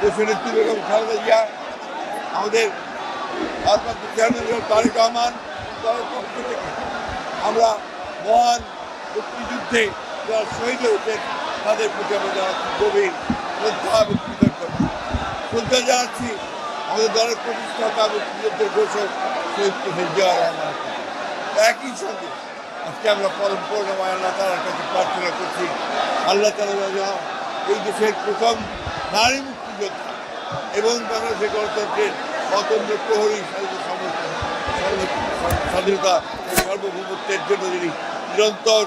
দেশের নেত্রী বেগম খালেদা জিয়া আমাদের তারেক রহমান থেকে আমরা মহান মুক্তিযুদ্ধে যারা শহীদ হয়েছেন তাদের প্রতি আমরা জানাচ্ছি গভীর শ্রদ্ধা এবং কৃতজ্ঞতা শ্রদ্ধা জানাচ্ছি আমাদের দলের প্রতিষ্ঠাতা মুক্তিযুদ্ধের ঘোষক শহীদ জিয়া রহমানকে একই সঙ্গে আজকে আমরা পরম পূর্ণময় আল্লাহ তালার কাছে প্রার্থনা করছি আল্লাহ তালা এই দেশের প্রথম নারী মুক্তিযোদ্ধা এবং তারা সে গণতন্ত্রের অতন্ত্র প্রহরী স্বাধীনতা সার্বভৌমত্বের জন্য যিনি নিরন্তর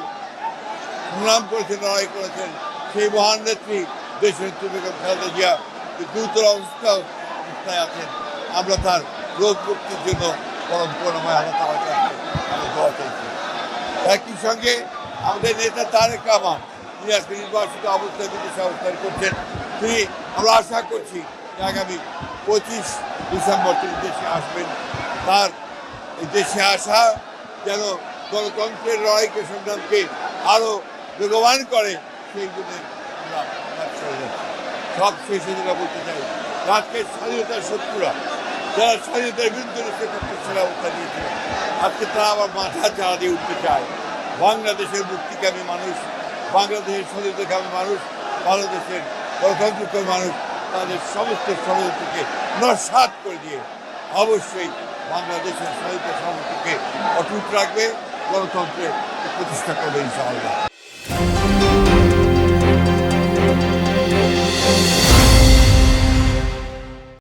সংগ্রাম করেছেন, লড়াই করেছেন, সেই মহান নেত্রী দেশের বেগম খালেদা জিয়া গুরুতর অবস্থা অবস্থায় আছেন, আমরা তার রোগ মুক্তির জন্য পরম করুণাময় তালার কাছে আমরা চাইছি একই সঙ্গে আমাদের নেতা তারেক রহমান তিনি আজকে নির্বাচিত অবস্থায় বিদেশে অবস্থান করছেন, তিনি আমরা আশা করছি আগামী পঁচিশ ডিসেম্বর তিনি দেশে আসবেন। তার দেশে আসা যেন গণতন্ত্রের লড়াইকে সংগ্রামকে আরও বেগবান করে, সেই জন্য আমরা সব শেষে যেটা বলতে চাই আজকের স্বাধীনতার শত্রুরা, যারা স্বাধীনতার বিরুদ্ধে সেরা অবস্থা দিয়েছিল আজকে তারা আবার মাথা চাড়া দিয়ে উঠতে চায়। বাংলাদেশের মুক্তিকামী মানুষ, বাংলাদেশের স্বাধীনতাকামী মানুষ, বাংলাদেশের গণতন্ত্রকামী মানুষ। তাদের সমস্ত ষড়যন্ত্রকে নস্বাত করে দিয়ে অবশ্যই বাংলাদেশের স্বাধীনতা সামর্থ্যকে অটুট রাখবে, গণতন্ত্রের প্রতিষ্ঠা করবে ইনশাআল্লাহ।